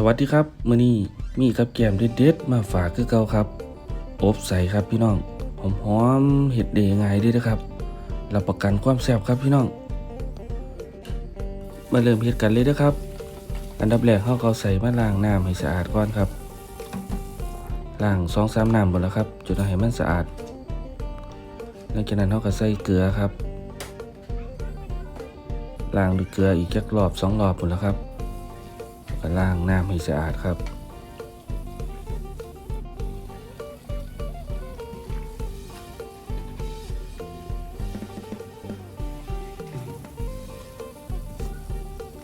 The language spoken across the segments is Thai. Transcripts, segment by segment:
สวัสดีครับมื้อนี้มีกับแกมเด็ดๆมาฝากคือเก่าครับ อบใสครับพี่น้องหอมหอมเห็ดเดง่ายเด้วยนะครับรับประกันความแซ่บครับพี่น้อง มาเริ่มเฮ็ดกันเลยนะครับ อันดับแรกเราก็ใส่มาล้างน้ำให้สะอาดก่อนครับล้างสองสามน้ำหมดแล้วครับจนให้มันสะอาดหลังจากนั้นเราก็ใส่เกลือครับล้างด้วยเกลืออีกจักรอบสองรอบหมดแล้วครับ ก็ล้างน้ำให้สะอาดครับ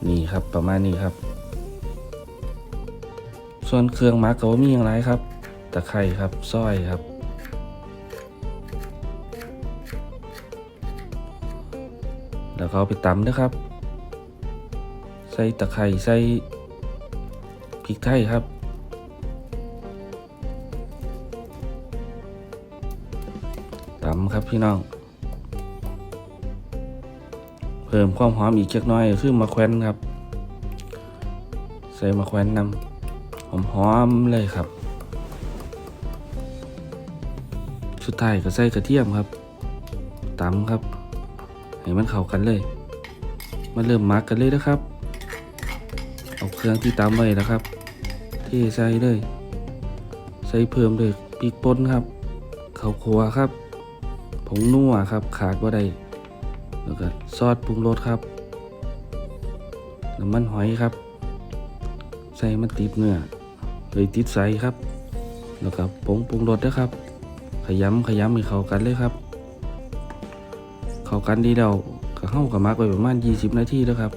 นี่ครับประมาณนี้ครับ ส่วนเครื่องมักก็บ่มีอย่างไรครับ ตะไคร่ครับซอยครับแล้วก็เอาไปตำนะครับ ใส่ตะไคร่ใส่ พริกไทยครับ ตำครับพี่น้อง เพิ่มความหอมอีกเล็กน้อยคือมะแขวนครับ ใส่มะแขวนนำหอมหอมเลยครับ สุดท้ายก็ใส่กระเทียมครับตำครับ ให้มันเข้ากันเลย มาเริ่มมักกันเลยนะครับ รื่อง ที่ตำไว้นะครับ เทใส่เลย ใส่เพิ่มเลยพริกป่นครับข้าวคั่วครับ ผงนัวครับ ขาดว่าได้แล้วก็ซอสปรุงรสครับ น้ำมันหอยครับ ใส่มันติดเนื้อเลยติดใสครับ แล้วก็ผงปรุงรสนะครับ ขยำขยำให้เข้ากันเลยครับ เข้ากันดีแล้วก็เข้ากับมักไปประมาณ 20 นาทีแล้วครับ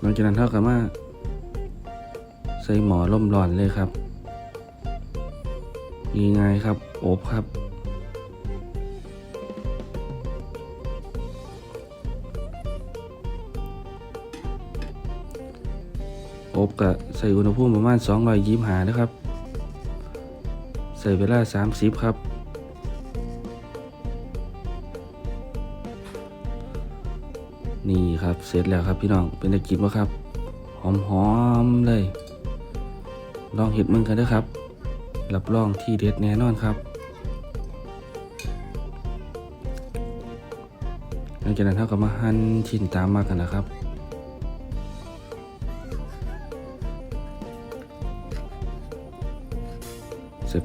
หลังจากนั้นเท่ากับมาใส่หมอล่มร้อนเลยครับง่ายๆครับอบครับอบกับใส่อุณหภูมิประมาณ225นะครับ ใส่เวลา 30 ครับ นี่ครับเสร็จแล้วครับพี่น้องเป็นตะกินวะครับ หอมๆเลย ลองเห็ดมึงกันด้อครับ รับรองที่เด็ดแน่นอนครับหลังจากนั้นเราก็มาหั่นชิ้นตามมากันนะครับ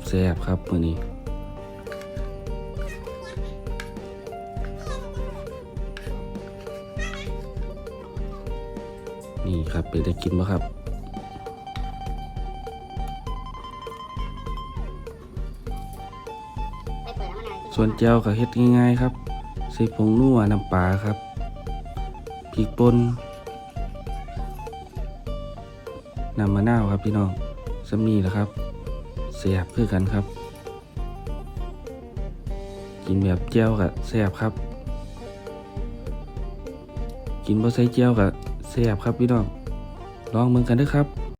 แซ่บๆครับมื้อนี้ นี่ครับเป็นจะกินปะครับ ส่วนแจ่วก็เฮ็ดง่ายๆครับใส่ผงนัวน้ำปลาครับพริกป่นน้ำมะนาวครับพี่น้องสำนีแหละครับแซ่บคือกันครับ กินแบบแจ่วกับแซ่บครับ กินบ่ใส่แจ่วกับ แซ่บครับพี่น้องลองเมืองกันด้วยครับ